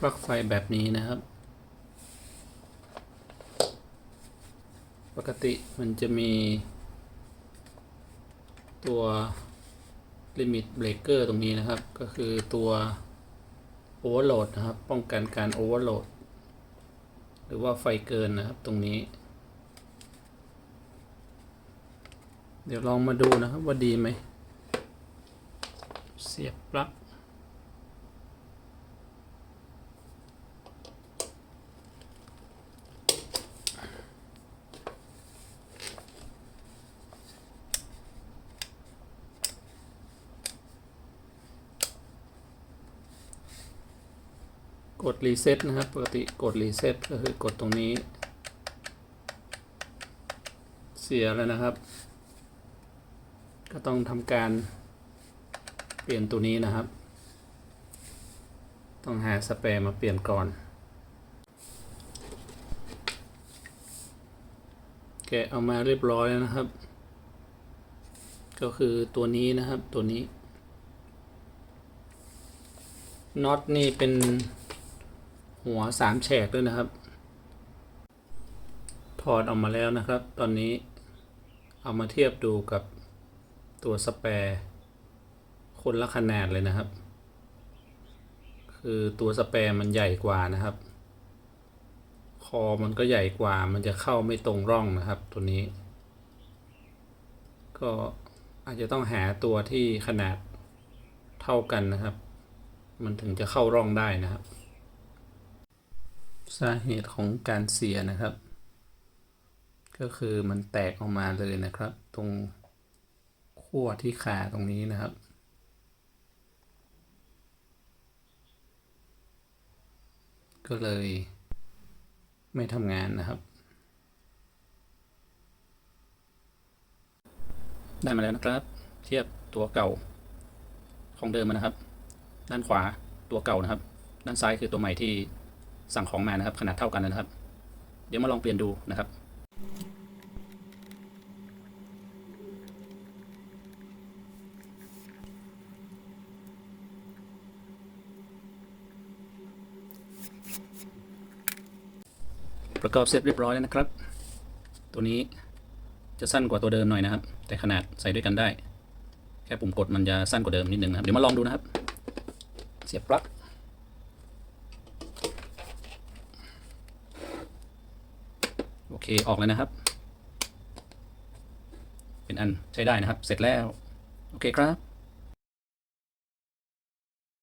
ปลั๊กไฟแบบนี้นะครับ ปกติมันจะมี ตัว Limit Breaker ตรงนี้นะครับ ก็คือตัว Overload นะครับ ป้องกันการ Overload หรือว่าไฟเกินนะครับตรงนี้ เดี๋ยวลองมาดูนะครับว่าดีไหม เสียบปลั๊ก กดรีเซ็ตนะครับ ปกติกดรีเซ็ตก็คือกดตรงนี้ เสียแล้วนะครับ ก็ต้องทำการเปลี่ยนตัวนี้นะครับ ต้องหาสเปรย์มาเปลี่ยนก่อนแกะเอามาเรียบร้อยแล้วนะครับ ก็คือตัวนี้นะครับตัวนี้น็อตนี่เป็น หัวสามแฉกด้วยนะครับ ถอดออกมาแล้วนะครับ ตอนนี้เอามาเทียบดูกับตัวสแปร์คนละขนาดเลยนะครับ คือตัวสแปร์มันใหญ่กว่านะครับ คอมันก็ใหญ่กว่ามันจะเข้าไม่ตรงร่องนะครับ ตัวนี้ ก็อาจจะต้องหาตัวที่ขนาดเท่ากันนะครับ มันถึงจะเข้าร่องได้นะครับ สาเหตุของการเสียนะครับ ก็คือมันแตกออกมาเลยนะครับ ตรงขั้วที่ขาตรงนี้นะครับ ก็เลยไม่ทำงานนะครับ ได้มาแล้วนะครับ เทียบตัวเก่าของเดิมนะครับ ด้านขวาตัวเก่านะครับ ด้านซ้ายคือตัวใหม่ที่ สั่งของมานะครับ ขนาดเท่ากันนะครับ เดี๋ยวมาลองเปลี่ยนดูนะครับประกอบเสร็จเรียบร้อยแล้วนะครับ ตัวนี้จะสั้นกว่าตัวเดิมหน่อยนะครับ แต่ขนาดใส่ด้วยกันได้ แค่ปุ่มกดมันจะสั้นกว่าเดิมนิดนึงนะครับ เดี๋ยวมาลองดูนะครับ เสียบปลั๊ก โอ เคออกเลยนะครับ เป็นอันใช้ได้นะครับ เสร็จแล้ว โอเคครับ